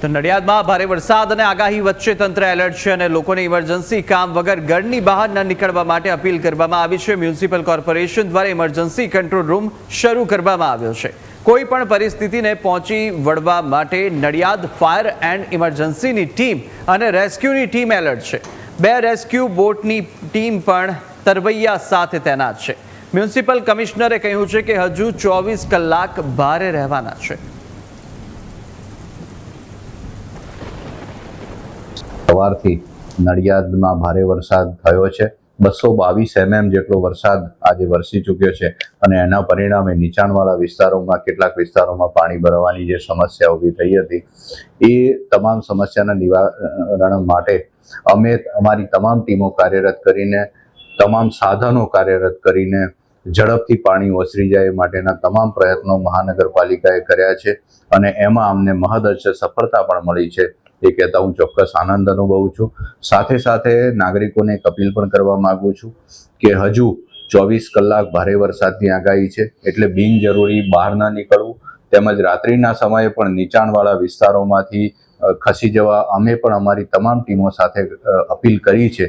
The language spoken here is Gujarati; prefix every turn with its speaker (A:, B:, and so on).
A: તો નડિયાદમાં ભારે વરસાદ અને આગાહી વચ્ચે તંત્ર એલર્ટ છે અને લોકોને ઇમરજન્સી કામ વગર ઘરની બહાર ન નીકળવા માટે અપીલ કરવામાં આવી છે. મ્યુનિસિપલ કોર્પોરેશન દ્વારા ઇમરજન્સી કંટ્રોલ રૂમ શરૂ કરવામાં આવ્યો છે. કોઈ પણ પરિસ્થિતિને પહોંચી વળવા માટે નડિયાદ ફાયર એન્ડ ઇમરજન્સીની ટીમ અને રેસ્ક્યુની ટીમ એલર્ટ છે. બે રેસ્ક્યુ બોટની ટીમ પણ તરવૈયા સાથે તૈનાત છે. મ્યુનિસિપલ કમિશનરે કહ્યું છે કે હજુ ચોવીસ કલાક ભારે રહેવાના છે.
B: સવારથી નડિયાદમાં ભારે વરસાદ થયો છે. બસો બાવીસ એમએમ જેટલો વરસાદ આજે વરસી ચૂક્યો છે અને એના પરિણામે નીચાણવાળા વિસ્તારોમાં, કેટલાક વિસ્તારોમાં પાણી ભરવાની જે સમસ્યા ઊભી થઈ હતી, એ તમામ સમસ્યાના નિવારણ માટે અમે અમારી તમામ ટીમો કાર્યરત કરીને, તમામ સાધનો કાર્યરત કરીને ઝડપથી પાણી ઓસરી જાય માટેના તમામ પ્રયત્નો મહાનગરપાલિકાએ કર્યા છે અને એમાં અમને મહદઅંશે સફળતા પણ મળી છે. એ કહેતા હું ચોક્કસ આનંદ અનુભવું છું. સાથે સાથે નાગરિકોને એક અપીલ પણ કરવા માગું છું કે હજુ ચોવીસ કલાક ભારે વરસાદની આગાહી છે એટલે બિનજરૂરી બહાર ના નીકળવું. તેમજ રાત્રિના સમયે પણ નીચાણવાળા વિસ્તારોમાંથી ખસી જવા અમે પણ અમારી તમામ ટીમો સાથે અપીલ કરી છે